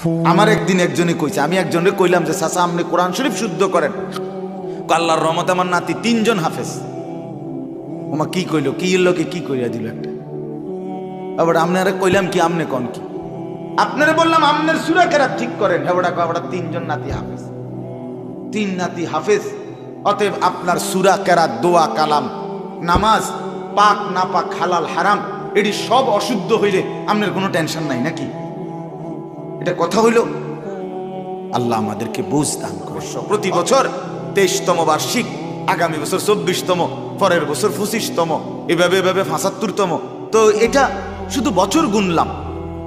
আমার একদিন একজনে কইছে, আমি একজনে কইলাম যে, চাচা, আপনি কোরআন শরীফ শুদ্ধ করেন। আল্লাহর রহমত আমার নাতি তিনজন হাফেজ। ওমা কি কইলো, কি লোকে কি কইরা দিল একটা। আবার আপনারা কইলাম কি আমনে কন কি? আপনারা বললাম, আপনার সুরা কেরাত ঠিক করেন। হেবড়া কবড়া তিনজন নাতি হাফেজ। তিন নাতি হাফেজ, অতএব আপনার সুরা কেরাত, দোয়া, কালাম, নামাজ, পাক না পাক হালাল, হারাম, এটি সব অশুদ্ধ হইলে আপনার কোনো টেনশন নাই নাকি? এটা কথা হইল, আল্লাহ আমাদেরকে বুঝ দান করছ প্রতি বছর তেইশতম বার্ষিক, আগামী বছর চব্বিশতম, পরের বছর পঁচিশতম, এভাবে এভাবে পঁচাত্তরতম। তো এটা শুধু বছর গুনলাম,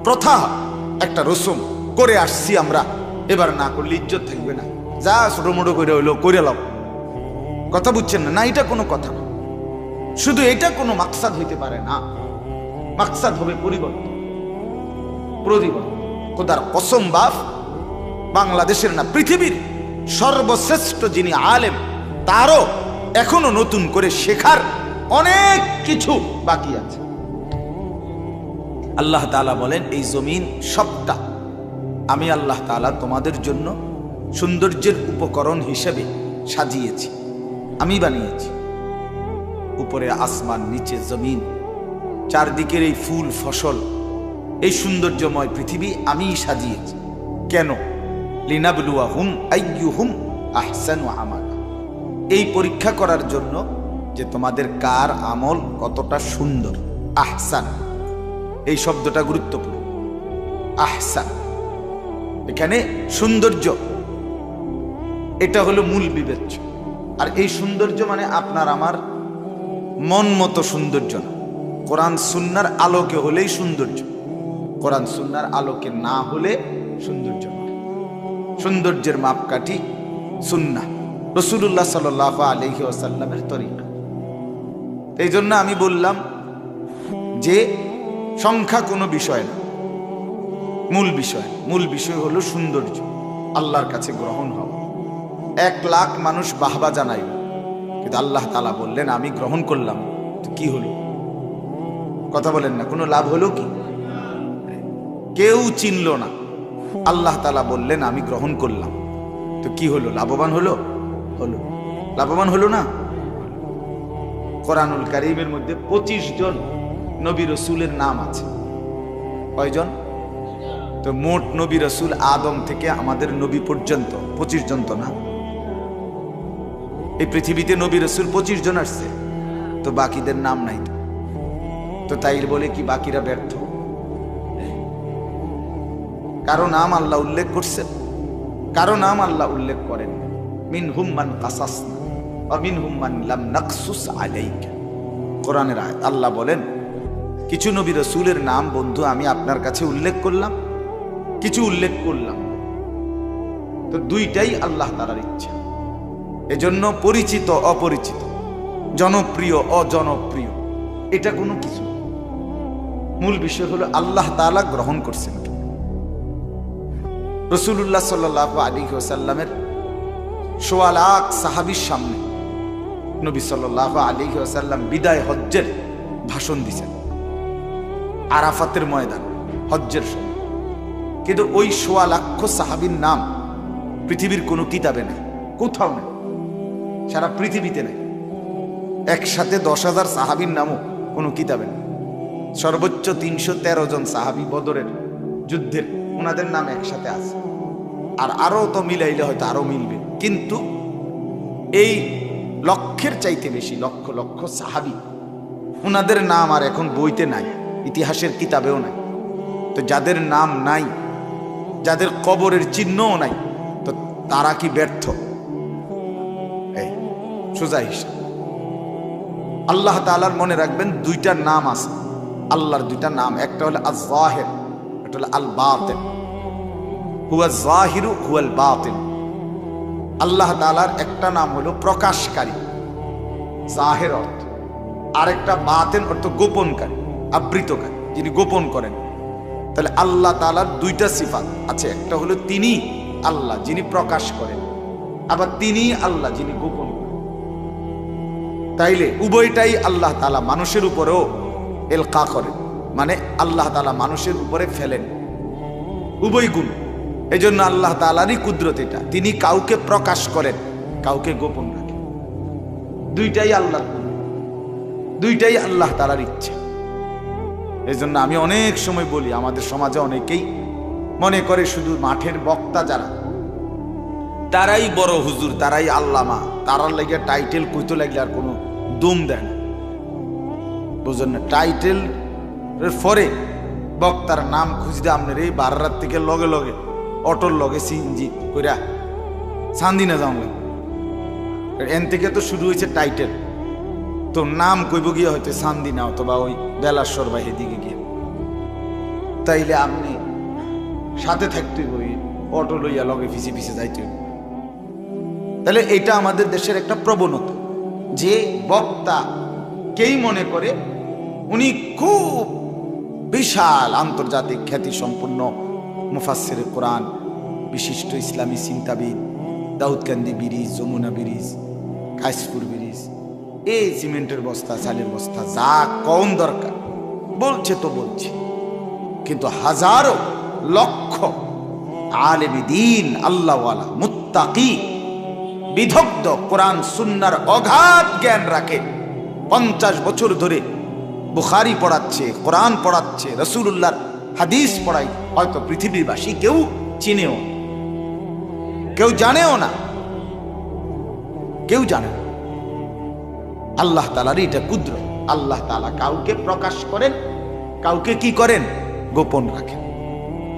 প্রথা একটা রসম করে আসছি আমরা। এবার না করলে ইজ্জত থাকবে না। যা ছোট মোটো করে হইল, করে লাও। কথা বুঝছেন না? না, এটা কোনো কথা না। শুধু এটা কোনো মাকসাদ হইতে পারে না। মাকসাদ হবে পরিবর্তন। পরিবর্তন খোদার কসম বাপ, বাংলাদেশের না, পৃথিবীর সর্বশ্রেষ্ঠ যিনি আলেম, তারও এখনও নতুন করে শেখার অনেক কিছু বাকি আছে। আল্লাহ তাআলা বলেন, এই জমিন সবটা আমি আল্লাহ তাআলা তোমাদের জন্য সৌন্দর্যের উপকরণ হিসেবে সাজিয়েছি, আমি বানিয়েছি। উপরে আসমান, নিচে জমিন, চারদিকের এই ফুল, ফসল এই সৌন্দর্যময় পৃথিবী আমিই সাজিয়েছি। কেন? লিনাবলুয়া হুম আইয়ু হুম আহসান আমাল। এই পরীক্ষা করার জন্য যে তোমাদের কার আমল কতটা সুন্দর। আহসান। এই শব্দটা গুরুত্বপূর্ণ। আহসান। এখানে সৌন্দর্য। এটা হলো মূল বিবেচ্য। আর এই সৌন্দর্য মানে আপনার আমার মন মতো সৌন্দর্য না। কোরআন সুন্নার আলোকে হলেই সৌন্দর্য। কোরআন সুন্নার আলোকে না হলে সৌন্দর্য সৌন্দর্যের মাপকাঠি সুন্না। রসুল্লাহ সাল আলহি আসাল্লামের তরিকা। এই জন্য আমি বললাম যে সংখ্যা কোনো বিষয় না। মূল বিষয়। মূল বিষয় হলো সৌন্দর্য। আল্লাহর কাছে গ্রহণ হওয়া। এক লাখ মানুষ বাহবা জানাইল কিন্তু আল্লাহ তালা বললেন, আমি গ্রহণ করলাম। কি হলো? কথা বলেন না। কোনো লাভ হলো কি? কেউ চিনল না। আল্লাহ তালা বললেন, আমি গ্রহণ করলাম। তো কি হলো? লাভবান হলো? হলো। লাভবান হলো না? কোরআনুল কারিমের মধ্যে পঁচিশ জন নবী রসুলের নাম আছে। কয়জন? তো মোট নবী রসুল আদম থেকে আমাদের নবী পর্যন্ত, পঁচিশ জন তো না? এই পৃথিবীতে নবী রসুল পঁচিশ জন আসছে, তো বাকিদের নাম নাই তো। তাই বলে কি বাকিরা ব্যর্থ? কারও নাম আল্লাহ উল্লেখ করছেন, কারও নাম আল্লাহ উল্লেখ করেন মিন হুম্মান কাসাস মিন হুম্মান লাম নাকসুস আলাইকা। কোরআনের আল্লাহ বলেন, কিছু নবী রসুলের নাম বন্ধু আমি আপনার কাছে উল্লেখ করলাম, কিছু উল্লেখ করলাম তো দুইটাই আল্লাহ তালার ইচ্ছা। এজন্য পরিচিত, অপরিচিত, জনপ্রিয়, অজনপ্রিয়, এটা কোনো কিছু মূল বিষয় হলো আল্লাহ তাআলা গ্রহণ করছেন। রসুল্লাহ সাল আলী ওসাল্লামের সোয়া লাখ সাহাবির সামনে নবী সাল আলী ওসাল্লাম বিদায় হজ্জের ভাষণ দিছেন। আরাফাতের ময়দান, হজ্জের সময়। কিন্তু ওই সোয়া লাখ সাহাবির নাম পৃথিবীর কোনো কিতাবে নেই, কোথাও নেই, সারা পৃথিবীতে নেই। একসাথে দশ হাজার সাহাবির নামও কোনো কিতাবে নেই। সর্বোচ্চ তিনশো তেরো জন সাহাবি বদরের যুদ্ধের ওনাদের নাম একসাথে আছে। আর আরও তো মিলাইলে হয়তো আরও মিলবে। কিন্তু এই লক্ষের চাইতে বেশি, লক্ষ লক্ষ সাহাবি ওনাদের নাম আর এখন বইতে নাই, ইতিহাসের কিতাবেও নাই। তো যাদের নাম নাই, যাদের কবরের চিহ্নও নাই, তো তারা কি ব্যর্থ? এই, সোজা হিসাব। আল্লাহ তালার মনে রাখবেন, দুইটা নাম আছে। আল্লাহর দুইটা নাম, একটা হলো আজ জাহের আল্লাহ তালার একটা নাম হলো প্রকাশকারী জাহের অর্থ আরেকটা বাতেন অর্থ গোপনকারী, আবৃতকারী, যিনি গোপন করেন। তাহলে আল্লাহ তালার দুইটা সিফাত আছে। একটা হলো তিনি আল্লাহ, যিনি প্রকাশ করেন। আবার তিনি আল্লাহ, যিনি গোপন করেন। তাইলে উভয়টাই আল্লাহ তালা মানুষের উপরেও এলকা করেন। মানে আল্লাহ তালা মানুষের উপরে ফেলেন। উভয় গুণ। এই জন্য আল্লাহ তালারই কুদরত এটা। তিনি কাউকে প্রকাশ করেন, কাউকে গোপন রাখেন। দুইটাই আল্লাহ দুইটাই আল্লাহ তালার ইচ্ছা। এই জন্য আমি অনেক সময় বলি, আমাদের সমাজে অনেকেই মনে করে শুধু মাঠের বক্তা যারা, তারাই বড় হুজুর, তারাই আল্লামা। তারার লেগে টাইটেল কইতে লাগলে আর কোনো দুম দেয় না। বুঝলেন না? টাইটেল পরে বক্তার নাম খুঁজতে আপনার এই বারো রাত থেকে লগে লগে, অটোর লগে সিএনজি কইরা সান্দিনা যাওয়া এন থেকে তো শুরু হয়েছে টাইটেল। তো নাম কইব গিয়ে হয়তো সান্দিনা অথবা ওই বেলাশ্বর বা এদিকে গিয়ে। তাইলে আপনি সাথে থাকতে ওই অটো লইয়া লগে ফিসে ফিসে যাইতে তাহলে এটা আমাদের দেশের একটা প্রবণতা, যে বক্তা কেই মনে করে, উনি খুব বিশাল আন্তর্জাতিক খ্যাতি সম্পন্ন মুফাসের কোরআন, বিশিষ্ট ইসলামী চিন্তাবিদ Daudkandi bridge, Jamuna bridge Kashpur bridge. এই সিমেন্টের বস্তা, চালের বস্তা, যা কম দরকার। বলছে তো বলছে। কিন্তু হাজারো, লক্ষ আলেমি দিন, আল্লাহওয়ালা, মুত্তাকি বিদগ্ধ কোরআন, সুন্নার অগাধ জ্ঞান রাখে। পঞ্চাশ বছর ধরে বুখারি পড়াচ্ছে, কোরআন পড়াচ্ছে রসুল্লাহর হাদিস পড়াই হয়তো পৃথিবীবাসী কেউ চিনেও, কেউ জানেও না। কেউ জানে না। আল্লাহ তালার এটা কুদ্র আল্লাহ তালা কাউকে প্রকাশ করেন, কাউকে কি করেন? গোপন রাখেন।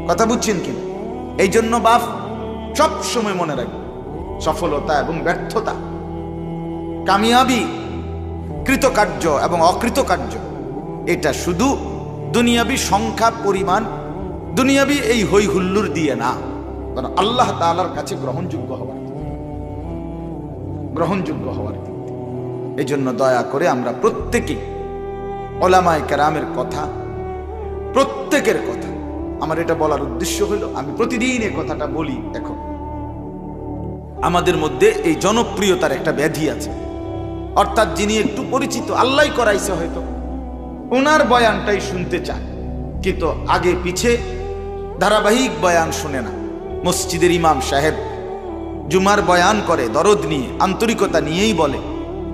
কথা বুঝছেন কি এই জন্য বাপ, সব সময় মনে রাখবে সফলতা এবং ব্যর্থতা, কামিয়াবি, কৃতকার্য এবং অকৃতকার্য। এটা শুধু দুনিয়াবি সংখ্যা পরিমাণ, দুনিয়াবি এই হই হুল্লুর দিয়ে না কারণ আল্লাহ তালার কাছে গ্রহণযোগ্য হওয়ার গ্রহণযোগ্য হওয়ার এই জন্য দয়া করে আমরা প্রত্যেকে ওলামায় কেরামের কথা, প্রত্যেকের কথা, আমার এটা বলার উদ্দেশ্য হলো, আমি প্রতিদিন এই কথাটা বলি এখন আমাদের মধ্যে এই জনপ্রিয়তার একটা ব্যাধি আছে। অর্থাৎ যিনি একটু পরিচিত আল্লাহ করাইছে হয়তো। ওনার বয়ানটাই শুনতে চায়। কিন্তু আগে পিছে ধারাবাহিক বয়ান শুনে না। মসজিদের ইমাম সাহেব জুমার বয়ান করে, দরদ নিয়ে, আন্তরিকতা নিয়েই বলে।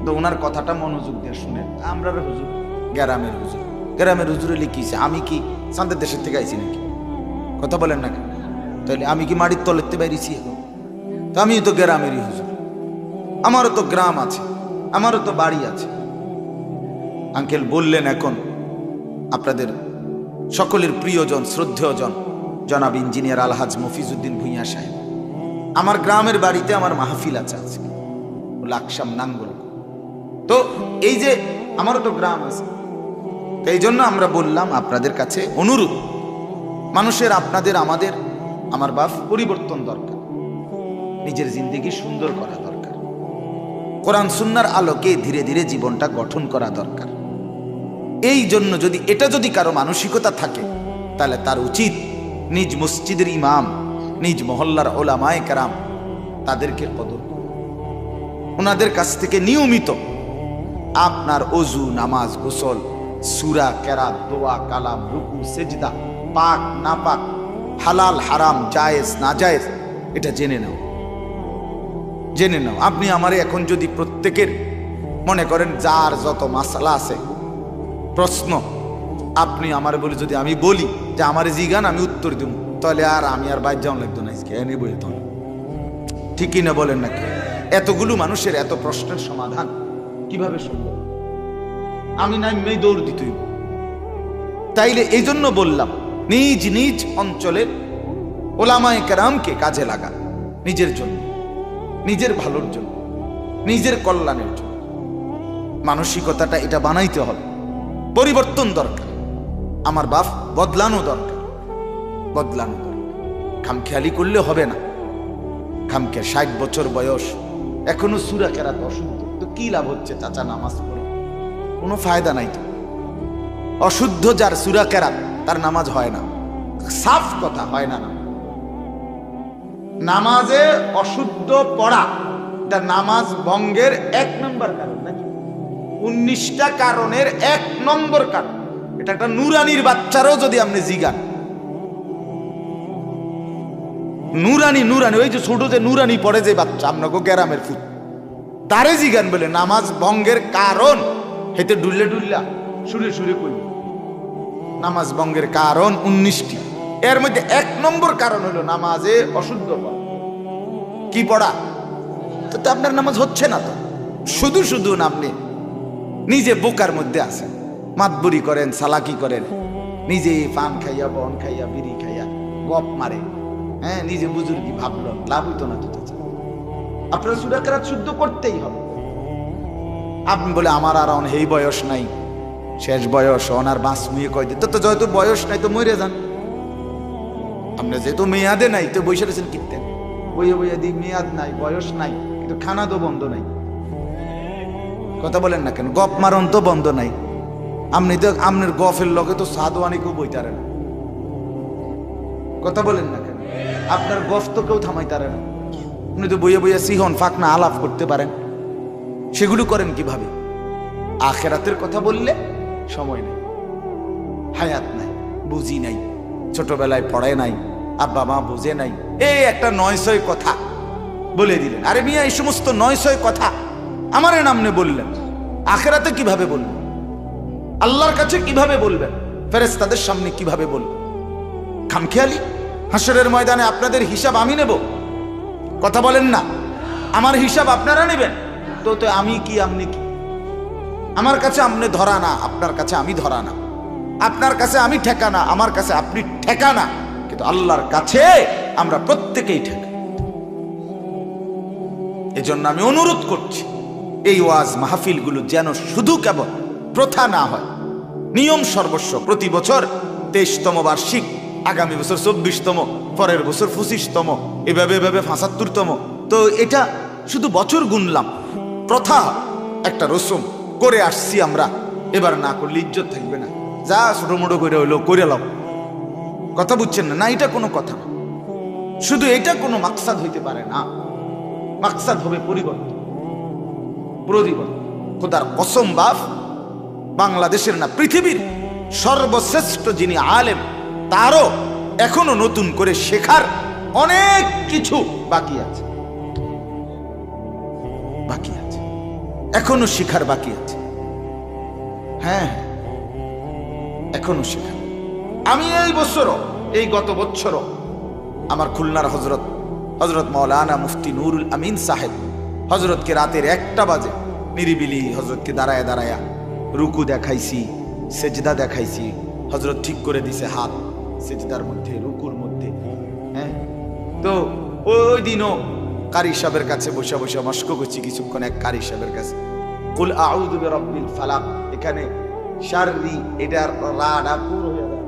তো ওনার কথাটা মনোযোগ দিয়ে শুনে আমরা হুজুর, গ্রামের হুজুর। গ্রামের হুজুরে লিখিছে আমি কি সান্দের দেশের থেকে আইছি নাকি? কথা বলেন না কেন? তাহলে আমি কি মাটির তলেতে বাইরেছি এখন? তো আমি তো গ্রামেরই হুজুর। আমারও তো গ্রাম আছে, আমারও তো বাড়ি আছে। আঙ্কেল বললেন এখন, আপনাদের সকলের প্রিয়জন, শ্রদ্ধেয়জন, জনাব ইঞ্জিনিয়ার আলহাজ মফিজুদ্দিন ভুইয়া সাহেব। আমার গ্রামের বাড়িতে আমার মাহফিল আছে আজকে। লাকসাম নাঙ্গল। তো এই যে আমারও তো গ্রাম আছে এই জন্য আমরা বললাম আপনাদের কাছে অনুরোধ, মানুষের আপনাদের, আমাদের, আমার বাপ পরিবর্তন দরকার। নিজের জিন্দিগি সুন্দর করা দরকার। কোরআন সুন্নার আলোকে ধীরে ধীরে জীবনটা গঠন করা দরকার। এই জন্য যদি এটা যদি কারও মানসিকতা থাকে, তাহলে তার উচিত নিজ মসজিদের ইমাম, নিজ মহল্লার ওলামায় কারাম তাদেরকে কদর ওনাদের কাছ থেকে নিয়মিত আপনার অজু, নামাজ, গোসল, সুরা, কেরাত, দোয়া, কালাম, রুকু, সেজদা, পাক না পাক হালাল, হারাম, জায়েজ না জায়েজ এটা জেনে নাও। জেনে নাও। আপনি আমারে এখন যদি প্রত্যেকের মনে করেন, যার যত মাসালা আছে প্রশ্ন। আপনি আমার বলে যদি আমি বলি যে আমার জিগান আমি উত্তর দিব তাহলে আর আমি আর বাইর যাওয়া লাগতো না এনে বই তো ঠিকই না বলেন নাকি? এতগুলো মানুষের এত প্রশ্নের সমাধান কীভাবে সম্ভব? আমি নাই মেয়ে দৌড় দিতই তাইলে এই জন্য বললাম, নিজ নিজ অঞ্চলের ওলামায় কেরামকে কাজে লাগা নিজের জন্য, নিজের ভালোর জন্য, নিজের কল্যাণের জন্য। মানসিকতাটা এটা বানাইতে হবে। পরিবর্তন দরকার। আমার বাপ বদলানো দরকার। বদলানো। দরকার খামখেয়ালি করলে হবে না। খামকে ষাট বছর বয়স। এখনও সুরা কেরাত অশুদ্ধ তো কি লাভ হচ্ছে চাচা নামাজ পড়ে? কোনো ফায়দা নাই তো। অশুদ্ধ যার সুরা কেরাত, তার নামাজ হয় না। সাফ কথা হয় না। নামাজে অশুদ্ধ পড়া, এটা নামাজ ভঙ্গের এক নম্বর কারণ, নাকি? উনিশটা কারণের এক নম্বর কারণ। এটা একটা নুরানির বাচ্চারও যদি আপনি জিগান। নুরানি নুরানি, ওই যে ছোট যে নুরানি পড়ে যে বাচ্চা, আপনাকে গ্যারামের ফুট তারে জিগান বলে, নামাজ ভঙ্গের কারণ। হেতে ডুললে ডুল্লা, সুরে সুরে কই নামাজ ভঙ্গের কারণ উনিশটি। এর মধ্যে এক নম্বর কারণ হলো নামাজে অশুদ্ধ পড়া। কি পড়া? তো তো আপনার নামাজ হচ্ছে না তো। শুধু শুধু না আপনি নিজে বোকার মধ্যে আছেন মাতবুরি করেন, সালাকি করেন। নিজে পান খাইয়া, বন খাইয়া, বিড়ি খাইয়া, গপ মারে। হ্যাঁ নিজে বুজুর্গি ভাবল, লাভ হইতো না চাচা। আপনার সুরাকেরাত শুদ্ধ করতেই হবে। আপনি বলে, আমার আর অন এই বয়স নাই। শেষ বয়স ওনার বাঁচ মুয়ে কয় দিতে তো যেহেতু বয়স নাই, তো মরে যান। আপনি যেহেতু মেয়াদে নাই, তো বসে কিনতেন বইয়ে বইয়ে দি মেয়াদ নাই, বয়স নাই, কিন্তু খানা তো বন্ধ নাই। কথা বলেন না কেন? গপ মারন তো বন্ধ নাই। আপনি তো আপনার গফের লগে তো সাদওয়ানি কেউ বইতারে না। কথা বলেন না কেন? আপনার গফ তো কেউ থামাইতারে না। আপনি তো বইয়ে বইয়ে সিহন, ফাঁকনা, আলাপ করতে পারেন। সেগুলো করেন কীভাবে? আখেরাতের কথা বললে সময় নেই। হায়াত নাই, বুঝি নাই, ছোটবেলায় পড়ায় নাই আব্বা মা বুঝে নাই। এই একটা নয় ছয় কথা বলে দিলেন। আরে মিয়া, এই সমস্ত নয় ছয় কথা আমার নামনে বললেন। আখেরাতে কীভাবে বলবেন? আল্লাহর কাছে কীভাবে বলবেন? ফেরেস তাদের সামনে কীভাবে বলবেন? খামখেয়ালি হাসরের ময়দানে আপনাদের হিসাব আমি নেব। কথা বলেন না, আমার হিসাব আপনারা নেবেন। তো তো আমি কি আপনি কি? আমার কাছে আপনি ধরা না, আপনার কাছে আমি ধরা না। আপনার কাছে আমি ঠেকানা আমার কাছে আপনি ঠেকানা কিন্তু আল্লাহর কাছে আমরা প্রত্যেকেই ঠেকা। এজন্য আমি অনুরোধ করছি এই ওয়াজ মাহফিলগুলো যেন শুধু কেবল প্রথা না হয়। নিয়ম সর্বস্ব প্রতি বছর তেইশতম বার্ষিক, আগামী বছর চব্বিশতম, পরের বছর পঁচিশতম, এভাবে এভাবে পঁচাত্তরতম। তো এটা শুধু বছর গুনলাম। প্রথা একটা রসুম করে আসছি আমরা। এবার না করলে ইজ্জত থাকবে না। যা ছোট মোটো করে হইল, করে লাও। কথা বুঝছেন না? না, এটা কোনো কথা শুধু এটা কোনো মাকসাদ হইতে পারে না। মাকসাদ হবে পরিবর্তন। পরিবর্তন খোদার কসম বাংলাদেশের না পৃথিবীর সর্বশ্রেষ্ঠ যিনি আলেম তারও এখনও নতুন করে শেখার অনেক কিছু বাকি আছে। বাকি আছে। এখনও শিখার বাকি আছে। হ্যাঁ হ্যাঁ, এখনও শেখার। আমি এই বছরও এই গত বছরও আমার খুলনার হজরত হজরত মৌলানা মুফতি নুরুল আমিন সাহেব হজরতকে রাতের একটা বাজে। নিরিবিলি হজরতকে দাঁড়ায় দাঁড়ায়া রুকু দেখাইছি সেজদা দেখাইছি। হজরত ঠিক করে দিছে হাত সেজদার মধ্যে রুকুর মধ্যে। হ্যাঁ? তো ওই দিনও কারি সাহেবের কাছে বসে বসে মস্ক করছি কিছুক্ষণ এক কারি সাহেবের কাছে। কুল আউযু বিরাব্বিল ফালাক। এখানে শাররি এটার রাডা পুরো হয়ে যায়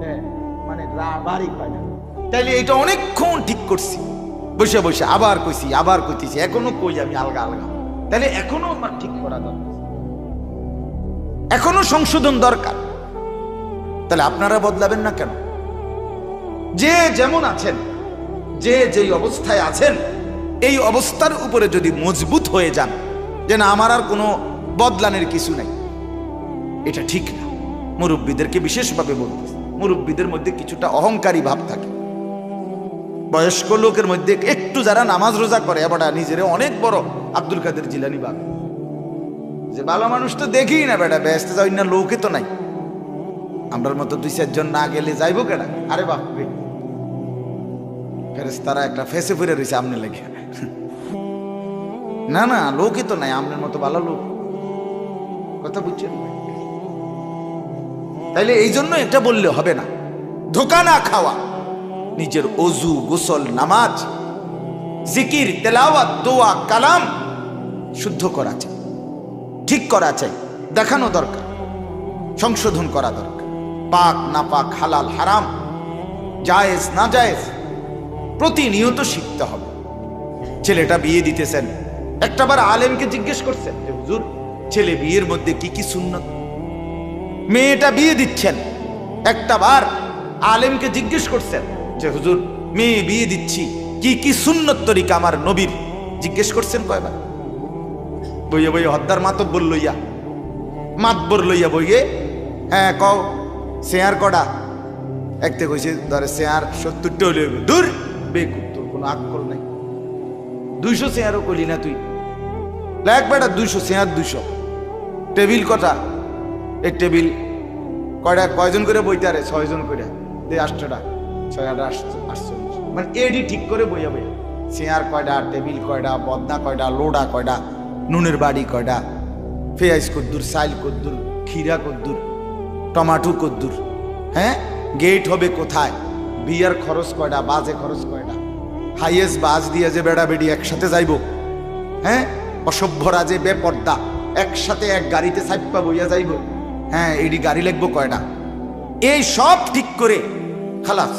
হ্যাঁ, মানে রা বারিক হয় না। তাইলে এটা অনেকক্ষণ ঠিক করছি। বসে বসে, আবার কইছি, আবার কইতেছি, এখনও কই আমি আলগা আলগা। তাহলে এখনও আমার ঠিক করা দরকার। এখনও সংশোধন দরকার। তাহলে আপনারা বদলাবেন না কেন? যে যেমন আছেন, যে যেই অবস্থায় আছেন, এই অবস্থার উপরে যদি মজবুত হয়ে যান যে না আমার আর কোনো বদলানের কিছু নাই। এটা ঠিক না। মুরব্বীদেরকে বিশেষভাবে বলতেছে। মুরব্বীদের মধ্যে কিছুটা অহংকারী ভাব থাকে। বয়স্ক লোকের মধ্যে একটু যারা নামাজ রোজা করে এবার নিজেরে অনেক বড় আব্দুল কাদের জিলানি ভাব যে ভালো মানুষ তো দেখি না বেটা, ব্যস্ত যাই না লোকে তো নাই। আমরার মতো দুই চারজন না গেলে যাইবো কেনা আরে বাপ ফেরেস তারা একটা ফেসে ফিরে রয়েছে আমনে লেগে। না না, লোকই তো নাই, আমনের মতো ভালো লোক। কথা বুঝছেন? তাইলে এই জন্য এটা বললে হবে না। ধোকা না খাওয়া। নিজের অজু, গোসল, নামাজ, জিকির, তেলাওয়াত, দোয়া, কালাম শুদ্ধ করা চাই। ঠিক করা চাই। দেখানো দরকার। সংশোধন করা দরকার। পাক না পাক হালাল, হারাম, জায়েজ না জায়েজ প্রতিনিয়ত শিখতে হবে। ছেলেটা বিয়ে দিতেছেন। একটাবার আলেমকে জিজ্ঞেস করছেন যে, হুজুর, ছেলে বিয়ের মধ্যে কি কি সুন্নত? মেয়েটা বিয়ে দিচ্ছেন। একটা বার আলেমকে জিজ্ঞেস করছেন যে হুজুর মেয়ে বিয়ে দিচ্ছি। কি কি সুন্নত তরিকা আমার নবীর? জিজ্ঞেস করছেন কয়বার? বইয়ে বইয়ে হদ্দার মাতব্বর লইয়া মাতবর লইয়া বইয়ে হ্যাঁ কও, শেয়ার কডা? একতে কইছে, ধরে চেয়ার সত্তরটা হলে দূর বেকুব, তোর কোনো আক্কল নাই। দুইশো চেয়ারও করলি না তুই। লাগ বেটা, দুইশো চেয়ার দুইশো। টেবিল কটা? এই টেবিল। কয়টা? কয়জন করে বইতে আরে ছয়জন করে। দে আটশোটা মানে এডি ঠিক করে বইয়া বইয়া। চেয়ার কয়টা টেবিল কয়টা বদনা কয়টা লোডা কয়টা নুনের বাড়ি কয়টা পেঁয়াজ কদ্দুর, সাইল কদ্দুর খিরা কদ্দুর, টমাটো কদ্দুর হ্যাঁ? গেট হবে কোথায়? বিয়ার খরচ কয়টা বাজে খরচ কয়টা হাইয়েস্ট বাজ দিয়ে যে বেড়া বেড়ি একসাথে যাইব হ্যাঁ? অসভ্যরা যে বেপর্দা, একসাথে এক গাড়িতে সাইপা বইয়া যাইব হ্যাঁ? এডি গাড়ি লাগবো কয়টা এই সব ঠিক করে খালাস।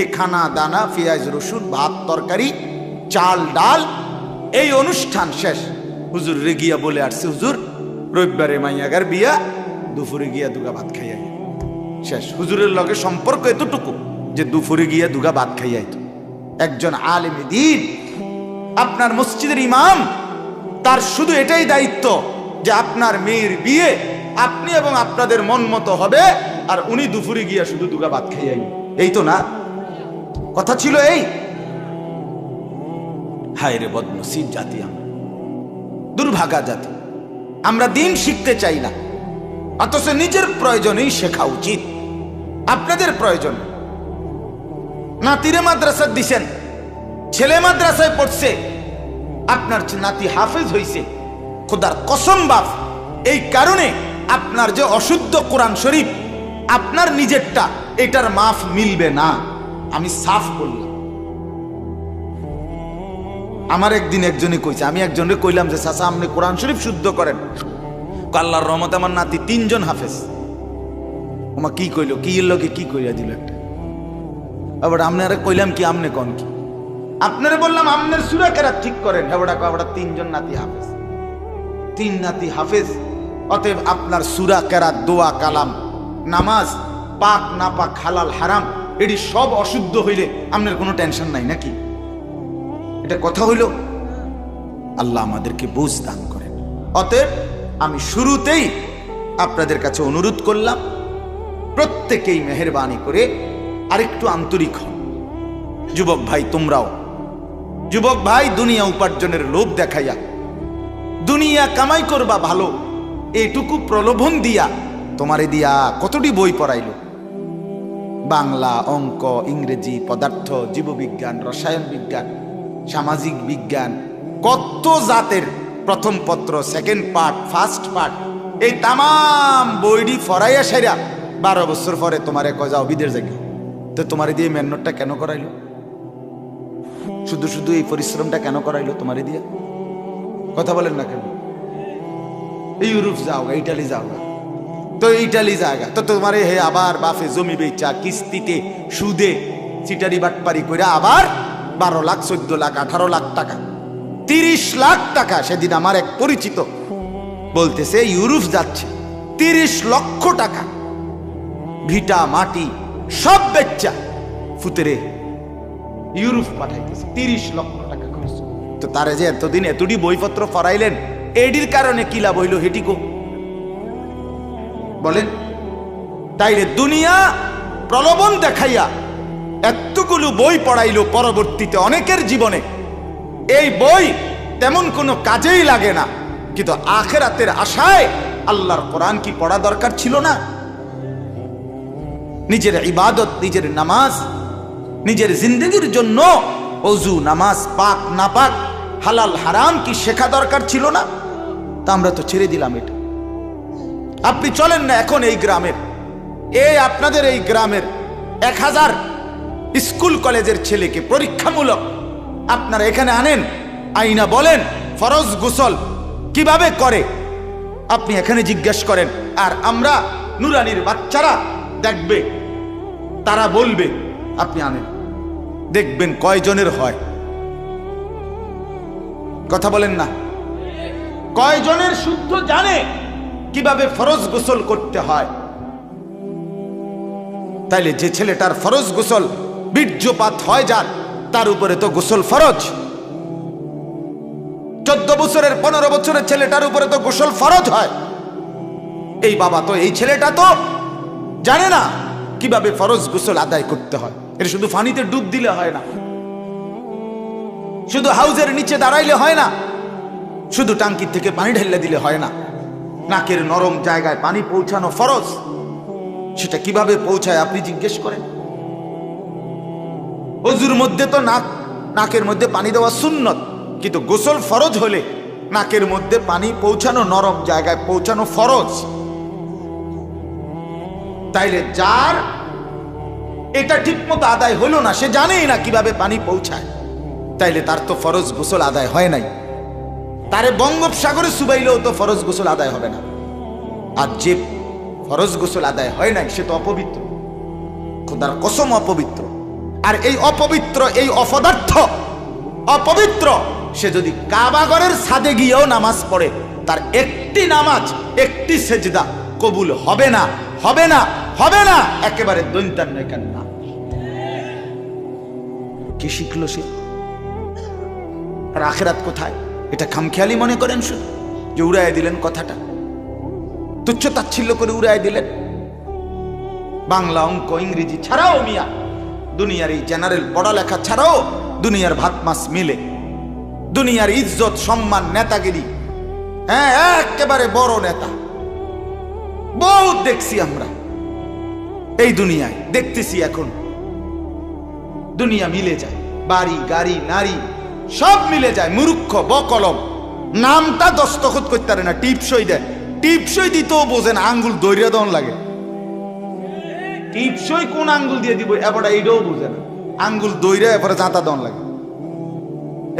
এ খানা দানা, পেঁয়াজ, রসুন, ভাত, তরকারি, চাল, ডাল, এই অনুষ্ঠান শেষ। হুজুর রে গিয়া বলে আসছে, হুজুর, রবিবারে মাইয়াগার বিয়া, দুপুরে গিয়া দুগা ভাত খাইয়া শেষ। হুজুরের লগে সম্পর্ক এতটুকু যে দুপুরে গিয়া দুগা ভাত খাইয়াইতো একজন আলেমে দিন, আপনার মসজিদের ইমাম, তার শুধু এটাই দায়িত্ব যে আপনার মেয়ের বিয়ে আপনি এবং আপনাদের মন মতো হবে, আর উনি দুপুরে গিয়া শুধু দুগা ভাত খাইয়াই এই তো না? কথা ছিল এই। হায় রে বদনসিব জাতি আমরা দুর্ভাগা জাতি। আমরা দিন শিখতে চাই না। অথচ নিজের প্রয়োজনেই শেখা উচিত। আপনাদের প্রয়োজন। নাতিরে মাদ্রাসা দিছেন। ছেলে মাদ্রাসায় পড়ছে। আপনার নাতি হাফেজ হইছে। খোদার কসম বাপ। এই কারণে আপনার যে অশুদ্ধ কোরআন শরীফ, আপনার নিজেরটা, এটার মাফ মিলবে না। আমি সাফ করলাম। আমার একদিন একজনে কইছে, আমি একজনে কইলাম যে, চাচা, আপনি কোরআন শরীফ শুদ্ধ করেন। আল্লাহর রহমত আমার নাতি তিনজন হাফেজ। ওমা কি কইলো, কি লোকে কি কইয়া দিল একটা? আবার আপনারা কইলাম কি আমনে কন কি? আপনারা বললাম আমনের সুরা কেরাত ঠিক করেন। হেবড়া তিনজন নাতি হাফেজ। তিন নাতি হাফেজ, অতএব আপনার সুরা কেরাত, দোয়া, কালাম, নামাজ পাক না পাক হালাল, হারাম এটি সব অশুদ্ধ হইলে আপনার কোনো টেনশন নাই নাকি? এটা কথা হইল, আল্লাহ আমাদেরকে বুঝ দান করেন। অতএব আমি শুরুতেই আপনাদের কাছে অনুরোধ করলাম, প্রত্যেকেই মেহরবানি করে আরেকটু আন্তরিক হন। যুবক ভাই, তোমরাও। যুবক ভাই, দুনিয়া উপার্জনের লোভ দেখাইয়া, দুনিয়া কামাই করবা ভালো, এটুকু প্রলোভন দিয়া তোমারে দিয়া কতটি বই পড়াইল? বাংলা অঙ্ক, ইংরেজি পদার্থ, জীববিজ্ঞান, রসায়ন বিজ্ঞান, সামাজিক বিজ্ঞান, কত জাতের প্রথম পত্র সেকেন্ড পার্ট ফার্স্ট পার্ট এই তামাম বইডি ফরাইয়া সেরা বারো বছর পরে তোমারে কজাও বিদের জায়গা তো তোমারে দিয়ে মেন্নটটা কেন করাইলো? শুধু শুধু এই পরিশ্রমটা কেন করাইলো তোমারে দিয়ে? কথা বলেন না কেন? ইউরোপ যাও ইটালি যাও। তো ইটালি জায়গা। তো তোমারে হে আবার বাফে জমি বেচা কিস্তিতে সুদে চিটারি বাটপারি করে আবার বারো লাখ, চোদ্দ লাখ, আঠারো লাখ টাকা, তিরিশ লাখ টাকা সেদিন আমার এক পরিচিত বলতেছে, ইউরোপ যাচ্ছে, তিরিশ লক্ষ টাকা, ভিটা, মাটি, সব বেচা ফুতেরে ইউরোপ পাঠাইতেছে, তিরিশ লক্ষ টাকা খরচ তো তারা যে এতদিন এতটি বইপত্র ফরাইলেন, এডির কারণে কি লাভ হইল হেটিকো? বলেন, তাইলে দুনিয়া প্রলোভন দেখাইয়া এতগুলো বই পড়াইল পরবর্তীতে অনেকের জীবনে। এই বই তেমন কোনো কাজেই লাগে না, কিন্তু আখেরাতের আশায় আল্লাহর কোরআন কি পড়া দরকার ছিল না? নিজের ইবাদত, নিজের নামাজ, নিজের জিন্দগির জন্য অজু, নামাজ, পাক না পাক হালাল, হারাম কি শেখা দরকার ছিল না? তা আমরা তো ছেড়ে দিলাম এটা। আপনি চলেন না এখন এই গ্রামের। এই আপনাদের এই গ্রামের এক হাজার স্কুল কলেজের ছেলেকে পরীক্ষামূলক আপনারা এখানে আনেন, আইনা বলেন, ফরজ গোসল কীভাবে করে আপনি এখানে জিজ্ঞেস করেন, আর আমরা নুরানির বাচ্চারা দেখবে, তারা বলবে, আপনি আনেন। দেখবেন কয়জনের হয়। কথা বলেন না। কয়জনের শুদ্ধ জানে? কীভাবে ফরজ গোসল করতে হয়? তাইলে যে ছেলেটার ফরজ গোসল বীর্যপাত হয় যার, তার উপরে তো গোসল ফরজ। চোদ্দ বছরের পনেরো বছরের ছেলেটার উপরে তো গোসল ফরজ হয়। এই বাবা তো, এই ছেলেটা তো জানে না কীভাবে ফরজ গোসল আদায় করতে হয়। এটা শুধু ফানিতে ডুব দিলে হয় না। শুধু হাউজের নিচে দাঁড়াইলে হয় না। শুধু টাঙ্কির থেকে পানি ঢেলে দিলে হয় না। নাকের নরম জায়গায় পানি পৌঁছানো ফরজ। সেটা কীভাবে পৌঁছায় আপনি জিজ্ঞেস করেন? অজুর মধ্যে তো নাক, নাকের মধ্যে পানি দেওয়া সুন্নত, কিন্তু গোসল ফরজ হলে নাকের মধ্যে পানি পৌঁছানো নরম জায়গায় পৌঁছানো ফরজ। তাইলে যার এটা ঠিক মতো আদায় হলো না, সে জানেই না কীভাবে পানি পৌঁছায়। তাইলে তার তো ফরজ গোসল আদায় হয় নাই। তারে বঙ্গোপসাগরে সুবাইলেও তো ফরজ গোসল আদায় হবে না। আর যে ফরজ গোসল আদায় হয় নাই, সে তো অপবিত্র। খোদার কসম অপবিত্র। আর এই অপবিত্র, এই অপদার্থ অপবিত্র, সে যদি কাবাগরের ছাদে গিয়েও নামাজ পড়ে, তার একটি নামাজ, একটি সেজদা কবুল হবে না হবে না হবে না, একেবারে দৈন্তার নয় কেন না কি শিখলো সে? আর আখেরাত কোথায়? এটা খামখেয়ালি মনে করেন শুধু, যে উড়াই দিলেন কথাটা। তুচ্ছ তাচ্ছিল্য করে উড়াই দিলেন। বাংলা অঙ্ক, ইংরেজি ছাড়াও মিয়া। দুনিয়ার এই জেনারেল পড়ালেখা ছাড়াও দুনিয়ার ভাত মাস মিলে। দুনিয়ার ইজ্জত, সম্মান, নেতাগিরি। হ্যাঁ একেবারে বড় নেতা। বহুত দেখছি আমরা। এই দুনিয়ায় দেখতেছি এখন। দুনিয়া মিলে যায়। বাড়ি, গাড়ি, নারী সব মিলে যায়, মূর্খ, বকলম। নামটা দস্তখত করতে পারে না, টিপসই দেয়। টিপসই দিতেও বোঝেন আঙ্গুল দৈর্য দন লাগে। টিপসই কোন আঙ্গুল দিয়ে দিব, এবার এইটাও বুঝে না। আঙ্গুল দৈরে এবারে জাঁতা দন লাগে।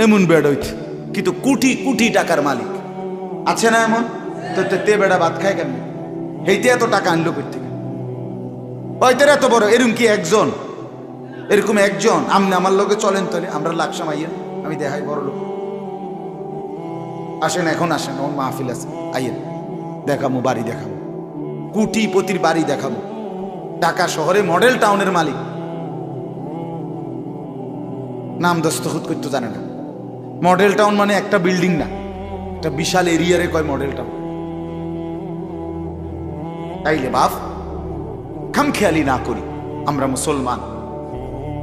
এমন বেড হইছে কিন্তু কোটি কোটি টাকার মালিক। আছে না এমন? তো তো বেড়া ভাত খায় কেন হেইতে এত টাকা আনলো করতে হয়তো এত বড় এরকম কি একজন? এরকম একজন? আপনি আমার লোকে চলেন তাহলে, আমরা লাকসাম আইয়েন। আমি দেখাই বড় লোক। আসেন, এখন আসেন, ওর মাহফিল আছে। আইয়েন দেখাবো বাড়ি দেখাবো কুটিপতির বাড়ি দেখাবো ঢাকা শহরে মডেল টাউনের মালিক। নাম দস্তখত করতে জানে না। মডেল টাউন মানে একটা বিল্ডিং না। একটা বিশাল এরিয়ারে কয় মডেল টাউন তাইলে বাপ, খামখেয়ালি না করি। আমরা মুসলমান।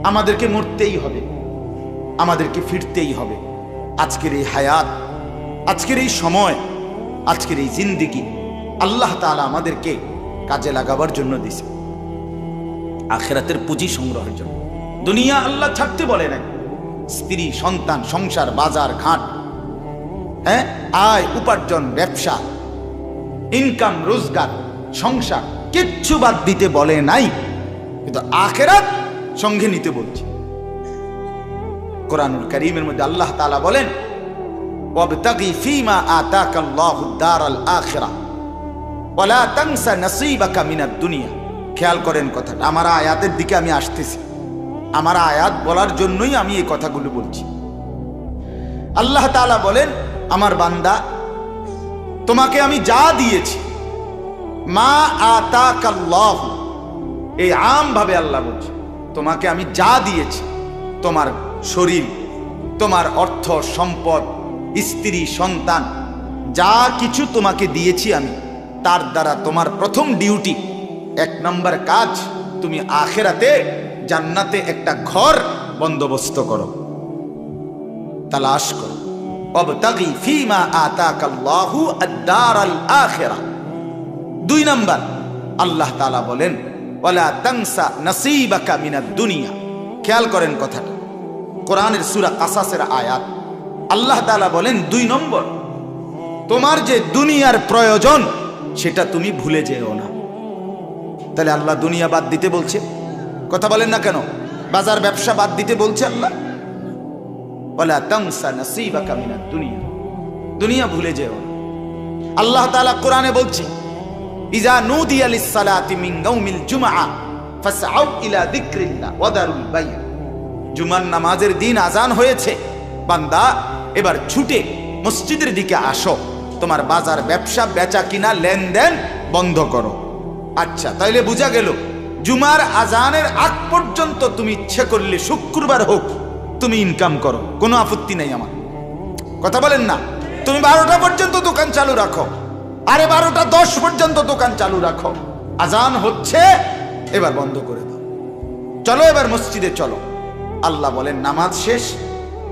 আমাদেরকে মরতেই হবে। আমাদেরকে ফিরতেই হবে। আজকের এই হায়াত, আজকের এই সময়, আজকের এই জিন্দিগি আল্লাহ তাআলা আমাদেরকে কাজে লাগাবার জন্য দিছে আখেরাতের পুঁজি সংগ্রহের জন্য। দুনিয়া আল্লাহ ছাড়তে বলে নাই। স্ত্রী, সন্তান, সংসার, বাজার, ঘাট হ্যাঁ আয়, উপার্জন, ব্যবসা, ইনকাম, রোজগার, সংসার, কিচ্ছু বাদ দিতে বলে নাই। কিন্তু আখেরাত সঙ্গে নিতে বলছে। কোরআনুল করিমের মধ্যে আল্লাহ তাআলা বলেন খেয়াল করেন কথাটা, আমার আয়াতের দিকে আমি আসতেছি। আমার আয়াত বলার জন্যই আমি এই কথাগুলো বলছি। আল্লাহ তাআলা বলেন, আমার বান্দা, তোমাকে আমি যা দিয়েছি, মা আতাকাল্লাহ, এই আম ভাবে আল্লাহ বলছে, তোমাকে আমি যা দিয়েছি, তোমার শরীর, তোমার অর্থ, সম্পদ, স্ত্রী, সন্তান, যা কিছু তোমাকে দিয়েছি আমি, তার দ্বারা তোমার প্রথম ডিউটি। এক নম্বর কাজ, তুমি আখেরাতে জান্নাতে একটা ঘর বন্দোবস্ত করো। তালাশ করো। আদ-দারাল আখিরা। দুই নাম্বার, আল্লাহ তাআলা বলেন মিনাদ দুনিয়া। খেয়াল করেন কথাটা। কোরআনের সূরা কাসাসের আয়াত। আল্লাহ তালা বলেন, দুই নম্বর, তোমার যে দুনিয়ার প্রয়োজন, সেটা তুমি ভুলে যেও না। তাহলে আল্লাহ দুনিয়া বাদ দিতে বলছে? কথা বলেন না কেন? বাজার ব্যবসা বাদ দিতে বলছে আল্লাহ? নসীবাকা মিনাদ দুনিয়া। দুনিয়া ভুলে যেও না। আল্লাহ তালা কোরআনে বলছে ইজা নুদিয়া লিস-সালাতি মিন ইয়াউমিল জুমআ ফাসআউ ইলা যিকরিল্লাহ ওয়া দারুল বাই জুমার নামাজের দিন আজান হয়েছে। বান্দা, এবার ছুটে মসজিদের দিকে আসো। তোমার বাজার ব্যবসা বেচা কিনা লেনদেন বন্ধ করো। আচ্ছা তাইলে বোঝা গেল, জুমার আজানের আগ পর্যন্ত তুমি ইচ্ছে করলে শুক্রবার হোক তুমি ইনকাম করো। কোনো আপত্তি নেই আমার। কথা বলেন না, তুমি বারোটা পর্যন্ত দোকান চালু রাখো আরে বারোটা দশ পর্যন্ত দোকান চালু রাখো। আজান হচ্ছে, এবার বন্ধ করে দাও। চলো এবার মসজিদে চলো। আল্লাহ বলেন, নামাজ শেষ?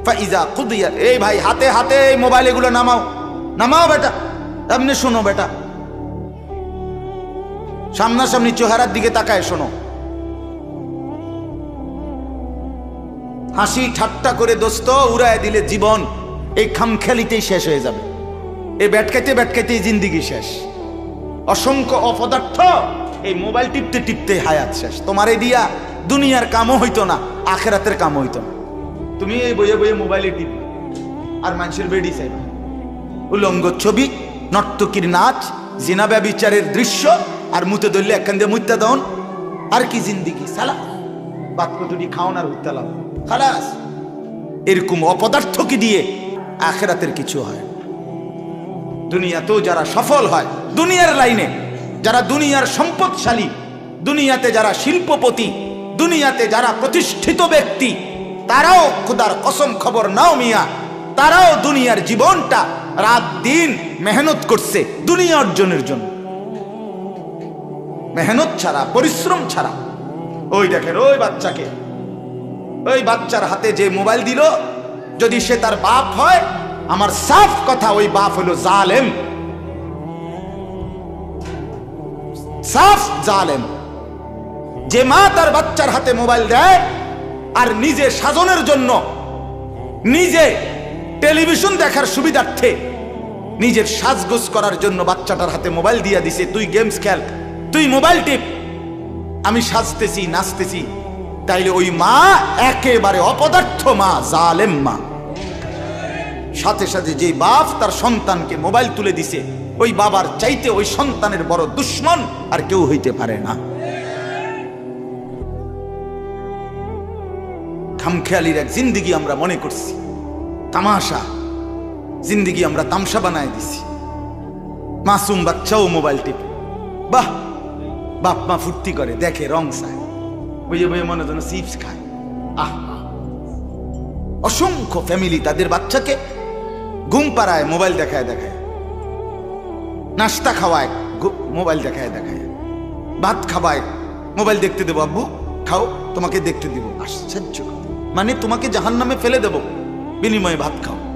ফাইজা কুদিয়া এই ভাই, হাতে হাতে এই মোবাইল এগুলো নামাও। নামাও বেটা এমনি শোনো বেটা। সামনাসামনি চেহারার দিকে তাকায় শোনো। হাসি ঠাট্টা করে দোস্ত উড়ায় দিলে জীবন এই খামখেয়ালিতেই শেষ হয়ে যাবে। এই ব্যাটকাইতে, ব্যাটকাইতেই জিন্দিগি শেষ। অসংখ্য অপদার্থ এই মোবাইল টিপতে টিপতে হায়াত শেষ। তোমার এই দিয়া দুনিয়ার কামও হইতো না আখেরাতের কামও হইতো না। তুমি এই বইয়ে বইয়ে মোবাইলে টিপবে আর মানুষের বেডি চাইবে। উলঙ্গ ছবি নর্তকীর নাচ জিনা ব্যবিচারের দৃশ্য আর মুতে ধরলে একখান দিয়ে মুত্যা দন আর কি জিন্দিগি সালা। বাদ কতটি খাওন আর হত্যা লাভ খালাস এরকম অপদার্থ কি দিয়ে আখেরাতের কিছু হয় দুনিয়াতেও যারা সফল হয় দুনিয়ার লাইনে যারা দুনিয়ার সম্পদশালী দুনিয়াতে যারা শিল্পপতি দুনিয়াতে যারা প্রতিষ্ঠিত ব্যক্তি, তারাও খুদার কসম খবর নাও মিয়া, তারাও দুনিয়ার জীবনটা রাত দিন মেহনত করছে দুনিয়া অর্জনের জন্য। মেহনত ছাড়া, পরিশ্রম ছাড়া। ওই দেখেন, ওই বাচ্চাকে, ওই বাচ্চার হাতে যে মোবাইল দিল, যদি সে তার বাপ হয়, আমার সাফ কথা, ওই বাপ হলো জালেম। সাফ জালেম। যে মা তার বাচ্চার হাতে মোবাইল দেয় আর নিজে সাজনের জন্য নিজে টেলিভিশন দেখার সুবিধার্থে নিজের সাজগোজ করার জন্য বাচ্চাটার হাতে মোবাইল দিয়ে দিছে, তুই গেমস খেল, তুই মোবাইল টিপ। আমি সাজতেছি, নাচতেছি। তাইলে ওই মা একেবারে অপদার্থ মা, জালেম মা। সাথে সাথে যে বাপ তার সন্তানকে মোবাইল তুলে দিছে, ওই বাবার চাইতে ওই সন্তানের বড় দুশ্মন আর কেউ হইতে পারে না। খামখেয়ালির এক জিন্দিগি আমরা মনে করছি। তামাশা জিন্দিগি আমরা তামসা বানায় দিছি। মাসুম বাচ্চাও মোবাইল টিপে। বাহ! বাপ মা ফুর্তি করে, দেখে রং চায়। বইয়ে বইয়ে মনে যেন চিপস খায়। আহ! অসংখ্য ফ্যামিলি তাদের বাচ্চাকে ঘুম পাড়ায়, মোবাইল দেখায় দেখায়। নাস্তা খাওয়ায় মোবাইল দেখায় দেখায়। ভাত খাওয়ায়, মোবাইল দেখতে দেবো, আব্বু, খাও, তোমাকে দেখতে দিব। আশ্চর্য। মানে তোমাকে জাহান নামে ফেলে দেব। বিনিময়ে ভাত খাও।